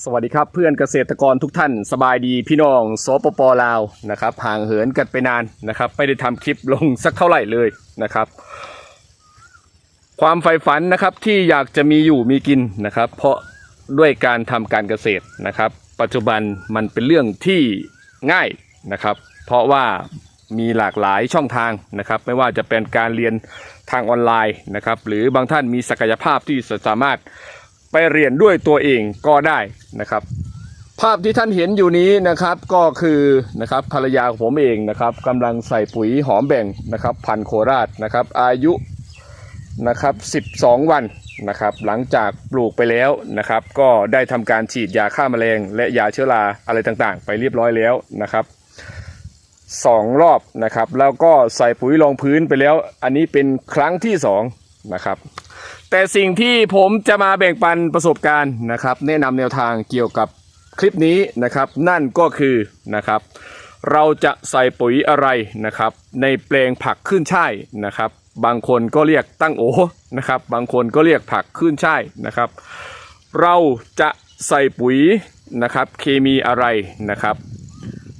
สวัสดีครับเพื่อนเกษตรกรทุกท่านสบายดีพี่น้องสปปลาวนะครับห่างเหินกันไปนานนะครับไม่ได้ทำคลิปลงสักเท่าไหร่เลยนะครับ ความใฝ่ฝันนะครับที่อยากจะมีอยู่มีกินนะครับ เพราะด้วยการทำการเกษตรนะครับ ปัจจุบันมันเป็นเรื่องที่ง่ายนะครับ เพราะว่ามีหลากหลายช่องทางนะครับ ไม่ว่าจะเป็นการเรียนทางออนไลน์นะครับ หรือบางท่านมีศักยภาพที่สามารถ ไปเรียนด้วยตัวเองก็ได้นะครับ ภาพที่ท่านเห็นอยู่นี้นะครับก็คือนะครับภรรยาของผมเองนะครับกำลังใส่ปุ๋ยหอมแบ่งนะครับพันโคราชนะครับอายุนะครับ12 วันนะครับหลังจากปลูกไปแล้วนะครับก็ได้ทำการฉีดยาฆ่าแมลง และยาเชื้อราอะไรต่างๆ ไปเรียบร้อยแล้วนะครับสองรอบนะครับแล้วก็ใส่ปุ๋ยรองพื้นไปแล้ว อันนี้เป็นครั้งที่สองนะครับ แต่สิ่งที่ผมจะมาแบ่งปันประสบการณ์นะครับ แนะนำแนวทางเกี่ยวกับคลิปนี้นะครับ นั่นก็คือนะครับ เราจะใส่ปุ๋ยอะไรนะครับ ในแปลงผักขึ้นช่ายนะครับ บางคนก็เรียกตั้งโอนะครับ บางคนก็เรียกผักขึ้นช่ายนะครับ เราจะใส่ปุ๋ยนะครับ เคมีอะไรนะครับ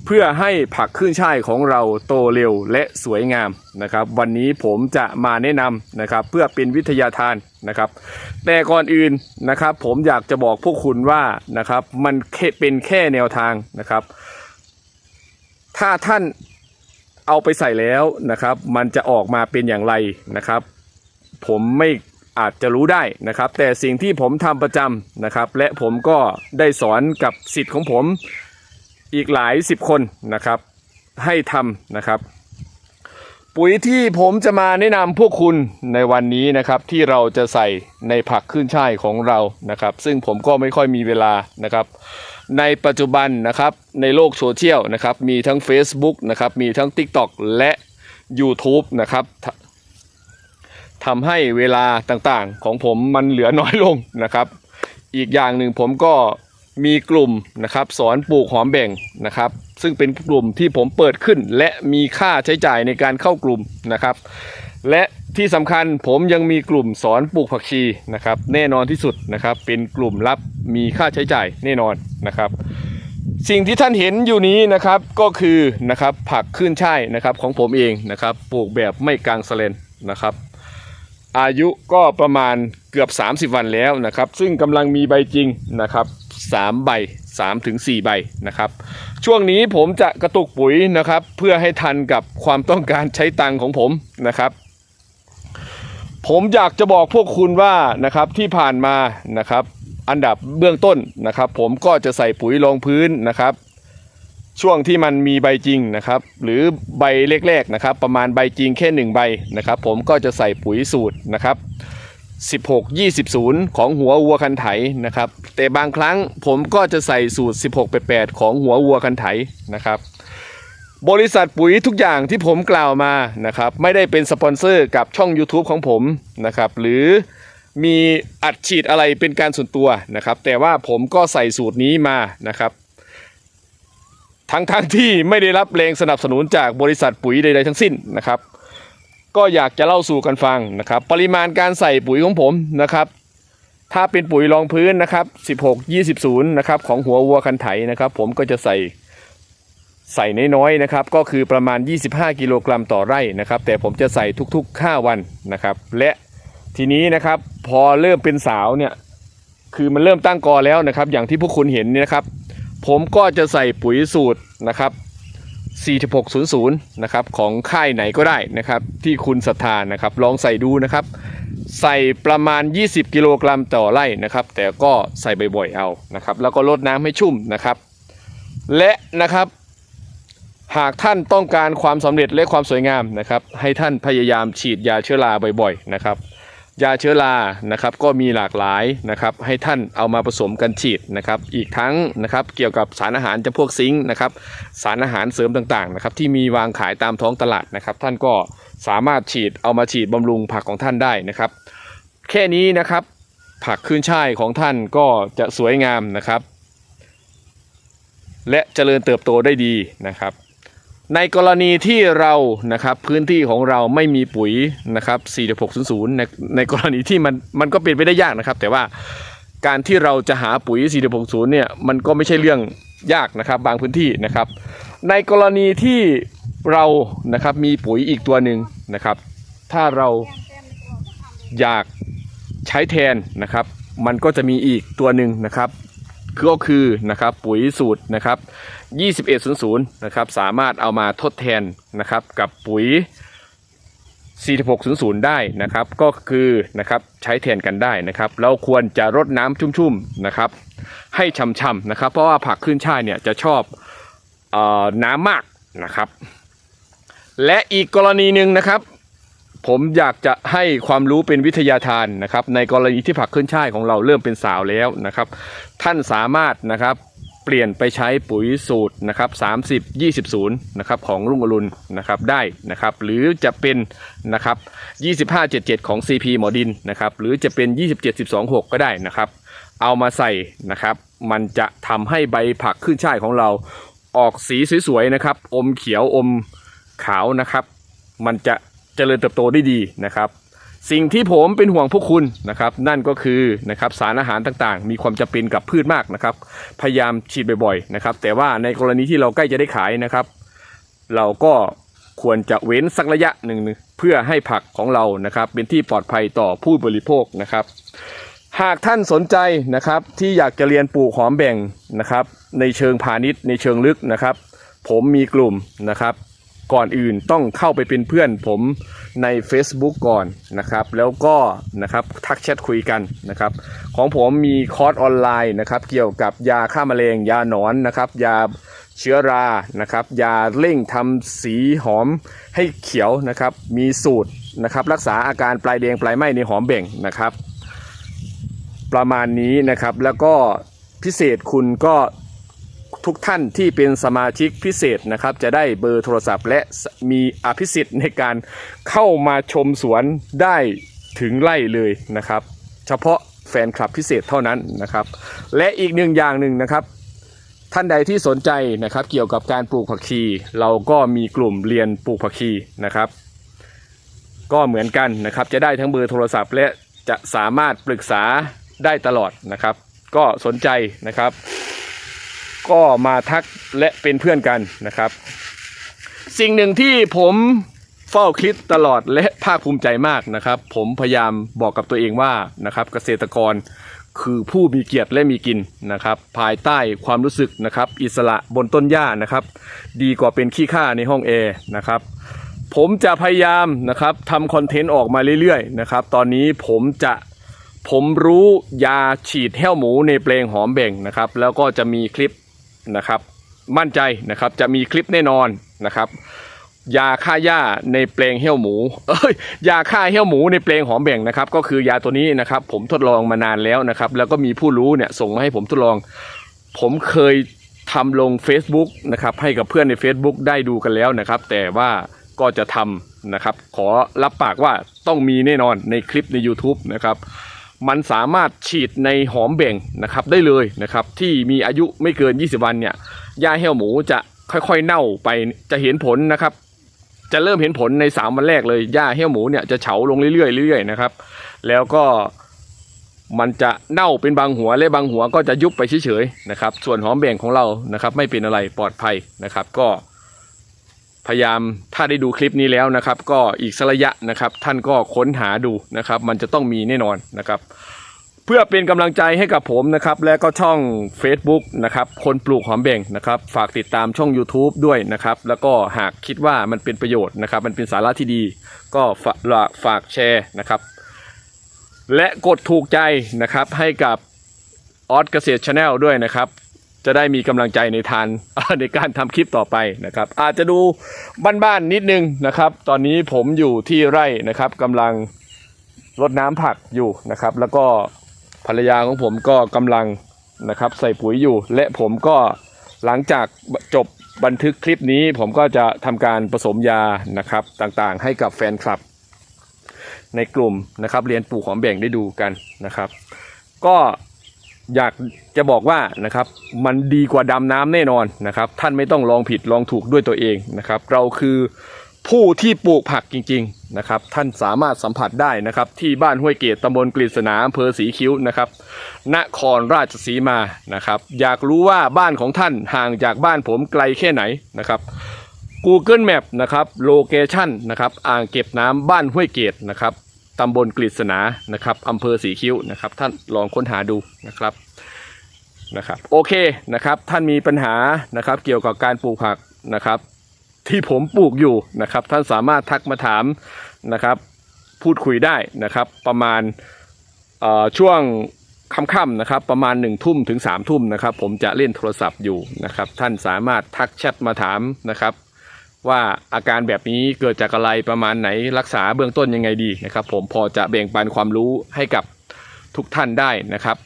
เพื่อให้ผักขึ้นช่ายของเราโตเร็วและสวยงามนะครับ วันนี้ผมจะมาแนะนำนะครับเพื่อเป็นวิทยาทานนะครับ แต่ก่อนอื่นนะครับผมอยากจะบอกพวกคุณว่านะครับมันเป็นแค่แนวทางนะครับ ถ้าท่านเอาไปใส่แล้วนะครับ มันจะออกมาเป็นอย่างไรนะครับ ผมไม่อาจจะรู้ได้นะครับ แต่สิ่งที่ผมทำประจำนะครับ และผมก็ได้สอนกับสิทธิ์ของผม อีกหลายสิบคนนะครับ ให้ทำนะครับ ปุ๋ยที่ผมจะมาแนะนำพวกคุณในวันนี้นะครับ ที่เราจะใส่ในผักขึ้นช่ายของเรานะครับ ซึ่งผมก็ไม่ค่อยมีเวลานะครับ ในปัจจุบันนะครับในโลกโซเชียลนะครับ มีทั้ง Facebook นะครับ มีทั้ง TikTok และ YouTube นะครับททำให้เวลาต่างๆ ของผมมันเหลือน้อยลงนะครับ อีกอย่างหนึ่งผมก็ มีกลุ่มนะครับสอนปลูกหอมแบ่งนะครับ ซึ่งเป็นกลุ่มที่ผมเปิดขึ้น และมีค่าใช้จ่ายในการเข้ากลุ่มนะครับ และที่สำคัญผมยังมีกลุ่มสอนปลูกผักชีนะครับ แน่นอนที่สุดนะครับ เป็นกลุ่มลับมีค่าใช้จ่ายแน่นอนนะครับ สิ่งที่ท่านเห็นอยู่นี้นะครับก็คือนะครับผักขึ้นช่ายนะครับของผมเองนะครับปลูกแบบไม่กลางสเลนนะครับอายุก็ประมาณเกือบ 30 วันแล้วนะครับ ซึ่งกำลังมีใบจริงนะครับ 3 ใบ3ถึง4ใบนะครับ ช่วงนี้ผมจะกระตุกปุ๋ยนะครับ เพื่อให้ทันกับความต้องการใช้ตังของผมนะครับ ผมอยากจะบอกพวกคุณว่านะครับที่ผ่านมานะครับ อันดับเบื้องต้นนะครับ ผมก็จะใส่ปุ๋ยรองพื้นนะครับช่วงที่มันมีใบจริงนะครับ หรือใบแรกๆนะครับ ประมาณใบจริงแค่หนึ่งใบนะครับ ผมก็จะใส่ปุ๋ยสูตรนะครับ 16 20 0 ของหัววัวคันไถนะครับ แต่บางครั้งผมก็จะใส่สูตร 16 8ของหัววัวคันไถนะครับ บริษัทปุ๋ยทุกอย่างที่ผมกล่าวมานะครับ ไม่ได้เป็นสปอนเซอร์กับช่อง YouTube ของผมนะครับ หรือมีอัดฉีดอะไรเป็นการส่วนตัวนะครับ แต่ว่าผมก็ใส่สูตรนี้มานะครับ ทั้งๆทที่ไม่ได้รับแรงสนับสนุนจากบริษัทปุ๋ยใดๆทั้งสิ้นนะครับ ก็อยากจะเล่าสู่กันฟังนะครับ ปริมาณการใส่ปุ๋ยของผมนะครับ ถ้าเป็นปุ๋ยรองพื้นนะครับ 16 20 0นะครับของหัววัวคันไถนะครับ ผมก็จะใส่ใส่น้อยๆนะครับ ก็คือประมาณ 25 กิโลกรัมต่อไร่นะครับ แต่ผมจะใส่ทุกๆ 5 วันนะครับ และทีนี้นะครับพอเริ่มเป็นสาวเนี่ยคือมันเริ่มตั้งกอแล้วนะครับ อย่างที่พวกคุณเห็นนี่นะครับ ผมก็จะใส่ปุ๋ยสูตรนะครับ 4600 นะครับ ของค่ายไหนก็ได้นะครับ ที่คุณศรัทธานะครับ ลองใส่ดูนะครับ ใส่ประมาณ 20 กิโลกรัมต่อไร่นะครับ แต่ก็ใส่บ่อยๆเอานะครับ แล้วก็ลดน้ำให้ชุ่มนะครับ และนะครับ หากท่านต้องการความสำเร็จและความสวยงามนะครับ ให้ท่านพยายามฉีดยาเชื้อราบ่อยๆนะครับ ยาเชื้อรานะครับก็มีหลากหลายนะครับให้ท่านเอามาผสมกันฉีดนะครับอีกทั้งนะครับเกี่ยวกับสารอาหารจำพวกซิงค์นะครับสารอาหารเสริมต่างๆนะครับที่มีวางขายตามท้องตลาดนะครับท่านก็สามารถฉีดเอามาฉีดบำรุงผักของท่านได้นะครับ แค่นี้นะครับผักขึ้นช่ายของท่านก็จะสวยงามนะครับ และเจริญเติบโตได้ดีนะครับ ในกรณีที่เรานะครับพื้นที่ของเราไม่มีปุ๋ยนะครับ 4600 ในในกรณีที่มันมันก็เป็นไปได้ยากนะครับ แต่ว่าการที่เราจะหาปุ๋ย 4660เนี่ยมันก็ไม่ใช่เรื่องยากนะครับบางพื้นที่นะครับ ในกรณีที่เรานะครับมีปุ๋ยอีกตัวหนึ่งนะครับ ถ้าเราอยากใช้แทนนะครับ มันก็จะมีอีกตัวหนึ่งนะครับ ก็คือนะครับปุ๋ยสูตรนะครับ2100นะครับสามารถเอามาทดแทนนะครับกับปุ๋ย4600 ได้นะครับก็คือนะครับใช้แทนกันได้นะครับ เราควรจะรดน้ำชุ่มๆนะครับ ให้ช่ำๆนะครับ เพราะว่าผักขึ้นช่ายเนี่ยจะชอบออน้ำมากนะครับ และอีกกรณีหนึ่งนะครับ ผมอยากจะให้ความรู้เป็นวิทยาทานนะครับ ในกรณีที่ผักขึ้นช่ายของเราเริ่มเป็นสาวแล้วนะครับ ท่านสามารถนะครับเปลี่ยนไปใช้ปุ๋ยสูตรนะครับ30 20 0นะครับของรุ่งอรุณนะครับได้นะครับหรือจะเป็นนะครับ25 77 ของ CP หมอดินนะครับหรือจะเป็น 27 12 6 ก็ได้นะครับ เอามาใส่นะครับ มันจะทำให้ใบผักขึ้นช่ายของเราออกสีสวยๆนะครับ อมเขียวอมขาวนะครับ มันจะ เจริญเติบโตได้ดีนะครับ สิ่งที่ผมเป็นห่วงพวกคุณนะครับนั่นก็คือนะครับสารอาหารต่างๆ มีความจำเป็นกับพืชมากนะครับ พยายามฉีดบ่อยๆนะครับแต่ว่าในกรณีที่เราใกล้จะได้ขายนะครับ เราก็ควรจะเว้นสักระยะหนึ่งเพื่อให้ผักของเรานะครับ เป็นที่ปลอดภัยต่อผู้บริโภคนะครับ หากท่านสนใจนะครับที่อยากจะเรียนปลูกหอมแบ่งนะครับ ในเชิงพาณิชย์ในเชิงลึกนะครับ ผมมีกลุ่มนะครับ ก่อนอื่นต้องเข้าไปเป็นเพื่อนผมใน Facebook ก่อนนะครับ แล้วก็นะครับทักแชทคุยกันนะครับ ของผมมีคอร์สออนไลน์นะครับ เกี่ยวกับยาฆ่าแมลงยาหนอนนะครับ ยาเชื้อรานะครับยาเร่งทำสีหอมให้เขียวนะครับ มีสูตรนะครับรักษาอาการปลายแดงปลายไหมในหอมแบ่งนะครับ ประมาณนี้นะครับแล้วก็พิเศษคุณก็ ทุกท่านที่เป็นสมาชิกพิเศษนะครับ จะได้เบอร์โทรศัพท์ และมีอภิสิทธิ์ในการเข้ามาชมสวนได้ถึงไร่เลยนะครับ เฉพาะแฟนคลับพิเศษเท่านั้นนะครับ และอีกหนึ่งอย่างหนึ่งนะครับท่านใดที่สนใจนะครับเกี่ยวกับการปลูกผักชี เราก็มีกลุ่มเรียนปลูกผักชีนะครับ ก็เหมือนกันนะครับ จะได้ทั้งเบอร์โทรศัพท์ และจะสามารถปรึกษาได้ตลอดนะครับ ก็สนใจนะครับ ก็มาทักและเป็นเพื่อนกันนะครับ สิ่งหนึ่งที่ผมเฝ้าคิดตลอดและภาคภูมิใจมากนะครับ ผมพยายามบอกกับตัวเองว่านะครับเกษตรกรคือผู้มีเกียรติและมีกินนะครับ ภายใต้ความรู้สึกนะครับ อิสระบนต้นหญ้านะครับ ดีกว่าเป็นขี้ข้าในห้องแอร์นะครับ ผมจะพยายามนะครับทำคอนเทนต์ออกมาเรื่อยๆนะครับ ตอนนี้ผมจะผมรู้ยาฉีดแห้วหมูในเปลงหอมแบ่งนะครับ แล้วก็จะมีคลิป นะครับ มั่นใจนะครับจะมีคลิปแน่นอนนะครับ ยาฆ่าหญ้าในเปลงเหี้ยวหมู เอ้ยยาฆ่าเหี้ยวหมูในเปลงหอมแบ่งนะครับ ก็คือยาตัวนี้นะครับ ผมทดลองมานานแล้วนะครับ แล้วก็มีผู้รู้เนี่ยส่งมาให้ผมทดลอง ผมเคยทำลง Facebook นะครับให้กับเพื่อนใน Facebook ได้ดูกันแล้วนะครับ แต่ว่าก็จะทำนะครับ ขอรับปากว่าต้องมีแน่นอนในคลิปใน YouTube นะครับ มันสามารถฉีดในหอมแบ่งนะครับได้เลยนะครับที่มีอายุไม่เกิน 20 วันเนี่ยหญ้าเหี้ยวหมูจะค่อยๆเน่าไปจะเห็นผลนะครับจะเริ่มเห็นผลใน 3 วันแรกเลยหญ้าเหี้ยวหมูเนี่ยจะเฉาลงเรื่อยๆเรื่อยๆนะครับแล้วก็มันจะเน่าเป็นบางหัวและบางหัวก็จะยุบไปเฉยๆนะครับส่วนหอมแบ่งของเรานะครับไม่เป็นอะไรปลอดภัยนะครับก็ พยายามถ้าได้ดูคลิปนี้แล้วนะครับ ก็อีกสระยะนะครับ ท่านก็ค้นหาดูนะครับ มันจะต้องมีแน่นอนนะครับ เพื่อเป็นกำลังใจให้กับผมนะครับ และก็ช่อง Facebook นะครับ คนปลูกหอมแบ่งนะครับ ฝากติดตามช่อง YouTube ด้วยนะครับ แล้วก็หากคิดว่ามันเป็นประโยชน์นะครับ มันเป็นสาระที่ดี ก็ฝากฝากแชร์นะครับ และกดถูกใจนะครับให้กับออสเกษตรชาแนลด้วยนะครับ จะได้มีกำลังใจในทานในการทำคลิปต่อไปนะครับ อาจจะดูบ้านๆนิดนึงนะครับ ตอนนี้ผมอยู่ที่ไร่นะครับกำลังรดน้ำผักอยู่นะครับ แล้วก็ภรรยาของผมก็กำลังนะครับ ใส่ปุ๋ยอยู่ และผมก็หลังจากจบบันทึกคลิปนี้ ผมก็จะทำการผสมยานะครับต่างๆ ให้กับแฟนคลับ ในกลุ่มนะครับ เรียนปลูกหอมแบ่งได้ดูกันนะครับ ก็ อยากจะบอกว่านะครับมันดีกว่าดำน้ำแน่นอนนะครับ ท่านไม่ต้องลองผิดลองถูกด้วยตัวเองนะครับ เราคือผู้ที่ปลูกผักจริง ๆนะครับ ท่านสามารถสัมผัสได้นะครับ ที่บ้านห้วยเกตตำบลกฤษณาอำเภอศรีคิ้วนะครับนครราชสีมานะครับ อยากรู้ว่าบ้านของท่านห่างจากบ้านผมไกลแค่ไหนนะครับ Google Map นะครับโลเคชันนะครับอ่างเก็บน้ำบ้านห้วยเกตนะครับ ตำบลกฤษณานะครับอำเภอศรีคิ้วนะครับ ท่านลองค้นหาดูนะครับนะครับ โอเคนะครับ ท่านมีปัญหานะครับ เกี่ยวกับการปลูกผักนะครับ ที่ผมปลูกอยู่นะครับ ท่านสามารถทักมาถามนะครับ พูดคุยได้นะครับ ประมาณอ่อช่วงค่ำๆนะครับ ประมาณ1นึ่ทุ่มถึง3ามทุ่มนะครับ ผมจะเล่นโทรศัพท์อยู่นะครับ ท่านสามารถทักแชทมาถามนะครับ ว่าอาการแบบนี้เกิดจากอะไรประมาณไหนรักษาเบื้องต้นยังไงดีนะครับ ผมพอจะแบ่งปันความรู้ให้กับทุกท่านได้นะครับ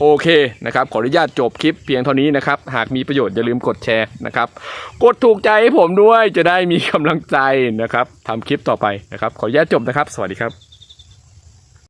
โอเคนะครับขออนุญาตจบคลิปเพียงเท่านี้นะครับ หากมีประโยชน์อย่าลืมกดแชร์นะครับ กดถูกใจให้ผมด้วยจะได้มีกำลังใจนะครับทำคลิปต่อไปนะครับ ขออนุญาตจบนะครับ สวัสดีครับ